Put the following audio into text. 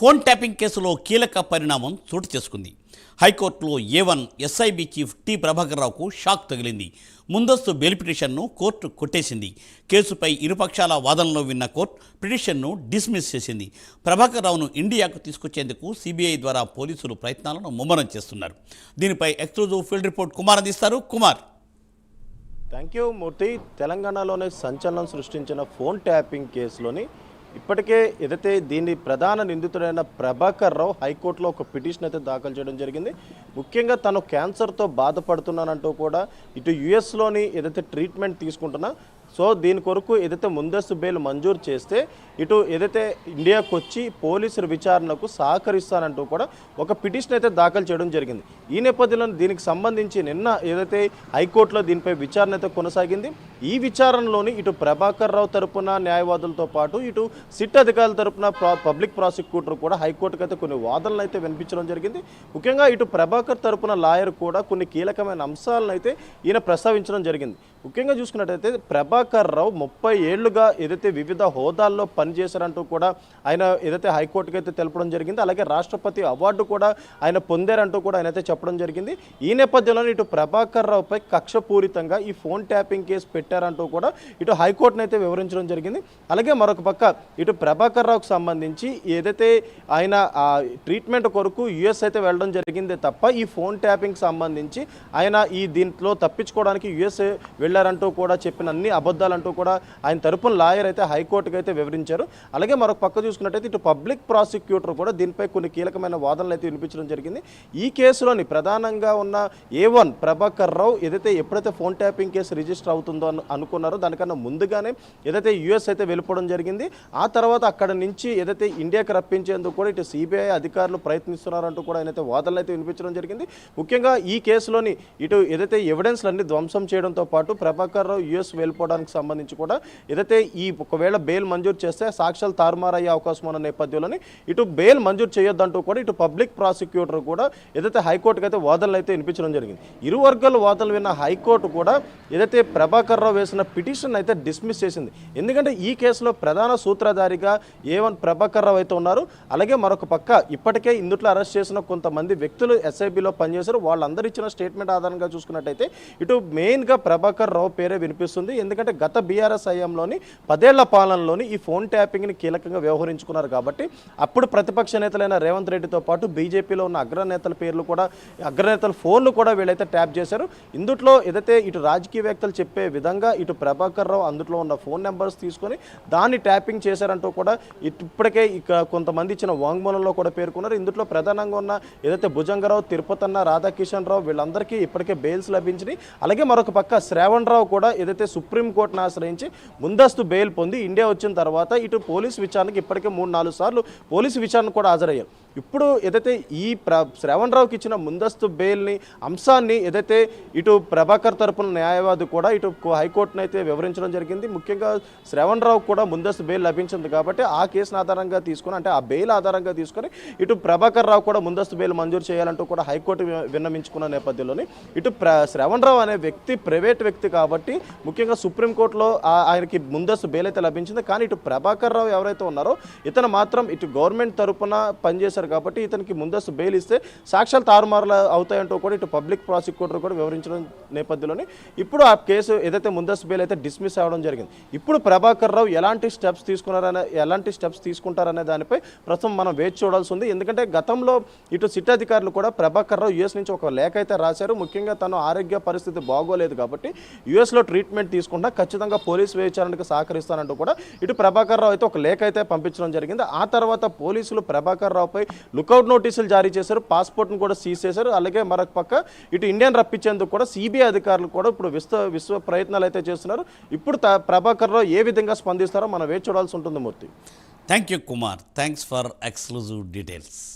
Phone tapping కేసులో కీలక పరిణామం చోటు చేసుకుంది. హైకోర్టులో A one SIB chief T Prabhakar రావుకు షాక్ తగిలింది. ముందస్తు బెయిల్ పిటిషన్ను కోర్టు కొట్టేసింది. కేసుపై ఇరుపక్షాల వాదనలో విన్న కోర్టు పిటిషన్ను డిస్మిస్ చేసింది. ప్రభాకర్ రావును ఇండియాకు తీసుకొచ్చేందుకు సిబిఐ ద్వారా పోలీసులు ప్రయత్నాలను ముమ్మరం చేస్తున్నారు. దీనిపై ఎక్స్క్లూజివ్ ఫీల్డ్ రిపోర్ట్ కుమార్ అందిస్తారు. కుమార్. Thank you Murthy. తెలంగాణలోనే సంచలనం సృష్టించిన ఫోన్ ట్యాపింగ్ కేసులోని ఇప్పటికే ఏదైతే దీని ప్రధాన నిందితుడైన ప్రభాకర్ రావు హైకోర్టులో ఒక పిటిషన్ అయితే దాఖలు చేయడం జరిగింది. ముఖ్యంగా తను క్యాన్సర్తో బాధపడుతున్నానంటూ కూడా ఇటు యుఎస్లోని ఏదైతే ట్రీట్మెంట్ తీసుకుంటున్నా సో దీని కొరకు ఏదైతే ముందస్తు బెయిల్ మంజూరు చేస్తే ఇటు ఏదైతే ఇండియాకు వచ్చి పోలీసుల విచారణకు సహకరిస్తానంటూ కూడా ఒక పిటిషన్ అయితే దాఖలు చేయడం జరిగింది. ఈ నేపథ్యంలో దీనికి సంబంధించి నిన్న ఏదైతే హైకోర్టులో దీనిపై విచారణ అయితే కొనసాగింది. ఈ విచారణలోని ఇటు ప్రభాకర్ రావు తరపున న్యాయవాదులతో పాటు ఇటు సిట్ అధికారుల తరపున ప్రా- పబ్లిక్ ప్రాసిక్యూటర్ కూడా హైకోర్టుకు అయితే కొన్ని వాదనలు అయితే వినిపించడం జరిగింది. ముఖ్యంగా ఇటు ప్రభాకర్ తరపున లాయర్ కూడా కొన్ని కీలకమైన అంశాలను అయితే ఈయన ప్రస్తావించడం జరిగింది. ముఖ్యంగా చూసుకున్నట్టయితే ప్రభాకర్ రావు ముప్పై ఏళ్ళుగా ఏదైతే వివిధ హోదాల్లో పనిచేశారంటూ కూడా ఆయన ఏదైతే హైకోర్టుకి అయితే తెలపడం జరిగింది అలాగే రాష్ట్రపతి అవార్డు కూడా ఆయన పొందారంటూ కూడా ఆయన అయితే చెప్పడం జరిగింది. ఈ నేపథ్యంలో ఇటు ప్రభాకర్ రావుపై కక్షపూరితంగా ఈ ఫోన్ ట్యాపింగ్ కేసు పెట్టారంటూ కూడా ఇటు హైకోర్టును అయితే వివరించడం జరిగింది. అలాగే మరొక పక్క ఇటు ప్రభాకర్ రావుకు సంబంధించి ఏదైతే ఆయన ట్రీట్మెంట్ కొరకు యుఎస్ అయితే వెళ్ళడం జరిగిందే తప్ప ఈ ఫోన్ ట్యాపింగ్ సంబంధించి ఆయన ఈ దీంట్లో తప్పించుకోవడానికి యుఎస్ వెళ్ళారంటూ కూడా చెప్పిన అన్ని అబద్ధాలంటూ కూడా ఆయన తరపున లాయర్ అయితే హైకోర్టుకి అయితే వివరించారు. అలాగే మరొక పక్క చూసుకున్నట్టయితే ఇటు పబ్లిక్ ప్రాసిక్యూటర్ కూడా దీనిపై కొన్ని కీలకమైన వాదనలు అయితే వినిపించడం జరిగింది. ఈ కేసులోని ప్రధానంగా ఉన్న ఏ వన్ ప్రభాకర్ రావు ఏదైతే ఎప్పుడైతే ఫోన్ ట్యాపింగ్ కేసు రిజిస్టర్ అవుతుందో అన్న అనుకున్నారో దానికన్నా ముందుగానే ఏదైతే యుఎస్ అయితే వెళ్ళిపోవడం జరిగింది ఆ తర్వాత అక్కడ నుంచి ఏదైతే ఇండియాకి రప్పించేందుకు కూడా ఇటు సిబిఐ అధికారులు ప్రయత్నిస్తున్నారంటూ కూడా ఆయనైతే వాదనలు అయితే వినిపించడం జరిగింది. ముఖ్యంగా ఈ కేసులోని ఇటు ఏదైతే ఎవిడెన్స్లన్నీ ధ్వంసం చేయడంతో పాటు ప్రభాకర్ రావు యుఎస్ వెళ్ళిపోవడానికి సంబంధించి కూడా ఏదైతే ఈ ఒకవేళ బెయిల్ మంజూరు చేస్తే సాక్ష్యాలు తారుమారయ్యే అవకాశం ఉన్న నేపథ్యంలోని ఇటు బెయిల్ మంజూరు చేయొద్దంటూ కూడా ఇటు పబ్లిక్ ప్రాసిక్యూటర్ కూడా ఏదైతే హైకోర్టుకి అయితే వాదనలు అయితే వినిపించడం జరిగింది. ఇరు వర్గాల వాదనలు విన్న హైకోర్టు కూడా ఏదైతే ప్రభాకర్ రావు వేసిన పిటిషన్ అయితే డిస్మిస్ చేసింది. ఎందుకంటే ఈ కేసులో ప్రధాన సూత్రధారిగా ఏవన్ ప్రభాకర్ రావు అయితే ఉన్నారు. అలాగే మరొక పక్క ఇప్పటికే ఇందుట్లో అరెస్ట్ చేసిన కొంతమంది వ్యక్తులు ఎస్ఐబిలో పనిచేశారు. వాళ్ళందరూ ఇచ్చిన స్టేట్మెంట్ ఆధారంగా చూసుకున్నట్టయితే ఇటు మెయిన్గా ప్రభాకర్ రావు పేరే వినిపిస్తుంది. ఎందుకంటే గత బీఆర్ఎస్ ఐఎంలోని పదేళ్ళ పాలనలోని ఈ ఫోన్ ట్యాపింగ్ని కీలకంగా వ్యవహరించుకున్నారు కాబట్టి అప్పుడు ప్రతిపక్ష నేతలైన రేవంత్ రెడ్డితో పాటు బీజేపీలో ఉన్న అగ్రనేతల పేర్లు కూడా అగ్రనేతల ఫోన్లు కూడా వీళ్ళైతే ట్యాప్ చేశారు. ఇందుట్లో ఏదైతే ఇటు రాజకీయవేత్తలు చెప్పే విధానం విధంగా ఇటు ప్రభాకర్ రావు అందులో ఉన్న ఫోన్ నెంబర్స్ తీసుకొని దాన్ని ట్యాపింగ్ చేశారంటూ కూడా ఇప్పటికే ఇక కొంతమంది ఇచ్చిన వాంగ్మూలంలో కూడా పేర్కొన్నారు. ఇందులో ప్రధానంగా ఉన్న ఏదైతే భుజంగరావు తిరుపతన్న రాధాకిషన్ రావు వీళ్ళందరికీ ఇప్పటికే బెయిల్స్ లభించినాయి. అలాగే మరొక పక్క శ్రావణ్ రావు కూడా ఏదైతే సుప్రీంకోర్టును ఆశ్రయించి ముందస్తు బెయిల్ పొంది ఇండియా వచ్చిన తర్వాత ఇటు పోలీస్ విచారణకి ఇప్పటికే మూడు నాలుగు సార్లు పోలీసు విచారణ కూడా హాజరయ్యారు. ఇప్పుడు ఏదైతే ఈ ప్ర శ్రావణ్ రావుకి ఇచ్చిన ముందస్తు బెయిల్ని అంశాన్ని ఏదైతే ఇటు ప్రభాకర్ తరపున న్యాయవాది కూడా ఇటు హైకోర్టును అయితే వివరించడం జరిగింది. ముఖ్యంగా శ్రవణ్ రావు కూడా ముందస్తు బెయిల్ లభించింది కాబట్టి ఆ కేసును ఆధారంగా తీసుకుని అంటే ఆ బెయిల్ ఆధారంగా తీసుకొని ఇటు ప్రభాకర్ రావు కూడా ముందస్తు బెయిల్ మంజూరు చేయాలంటూ కూడా హైకోర్టు విన్నమించుకున్న నేపథ్యంలోని ఇటు ప్ర శ్రవణ్ రావు అనే వ్యక్తి ప్రైవేట్ వ్యక్తి కాబట్టి ముఖ్యంగా సుప్రీంకోర్టులో ఆయనకి ముందస్తు బెయిల్ అయితే లభించింది. కానీ ఇటు ప్రభాకర్ రావు ఎవరైతే ఉన్నారో ఇతను మాత్రం ఇటు గవర్నమెంట్ తరపున పనిచేశారు కాబట్టి ఇతనికి ముందస్తు బెయిల్ ఇస్తే సాక్ష్యాలు తారుమారులు అవుతాయంటూ కూడా ఇటు పబ్లిక్ ప్రాసిక్యూటర్ కూడా వివరించడం నేపథ్యంలోని. ఇప్పుడు ఆ కేసు ఏదైతే ముందస్తు బెయిల్ అయితే డిస్మిస్ అవ్వడం జరిగింది. ఇప్పుడు ప్రభాకర్ రావు ఎలాంటి స్టెప్స్ తీసుకున్నారనే ఎలాంటి స్టెప్స్ తీసుకుంటారనే దానిపై ప్రస్తుతం మనం వేచి చూడాల్సి ఉంది. ఎందుకంటే గతంలో ఇటు సిట్ అధికారులు కూడా ప్రభాకర్ రావు యుఎస్ నుంచి ఒక లేఖ అయితే రాశారు. ముఖ్యంగా తను ఆరోగ్య పరిస్థితి బాగోలేదు కాబట్టి యుఎస్లో ట్రీట్మెంట్ తీసుకుంటా ఖచ్చితంగా పోలీసు విచారణకు సహకరిస్తానంటూ కూడా ఇటు ప్రభాకర్ రావు అయితే ఒక లేఖ అయితే పంపించడం జరిగింది. ఆ తర్వాత పోలీసులు ప్రభాకర్ రావుపై లుకౌట్ నోటీసులు జారీ చేశారు. పాస్పోర్ట్ను కూడా సీజ్ చేశారు. అలాగే మరొక పక్క ఇటు ఇండియన్ రప్పించేందుకు కూడా సిబిఐ అధికారులు కూడా ఇప్పుడు విశ్వ విశ్వ ప్రయత్నాలు అయితే చేస్తున్నారు. ఇప్పుడు ప్రభాకర్ రావు ఏ విధంగా స్పందిస్తారో మనం వేచి చూడాల్సి ఉంటుంది Murthy. Thank you Kumar thanks for exclusive details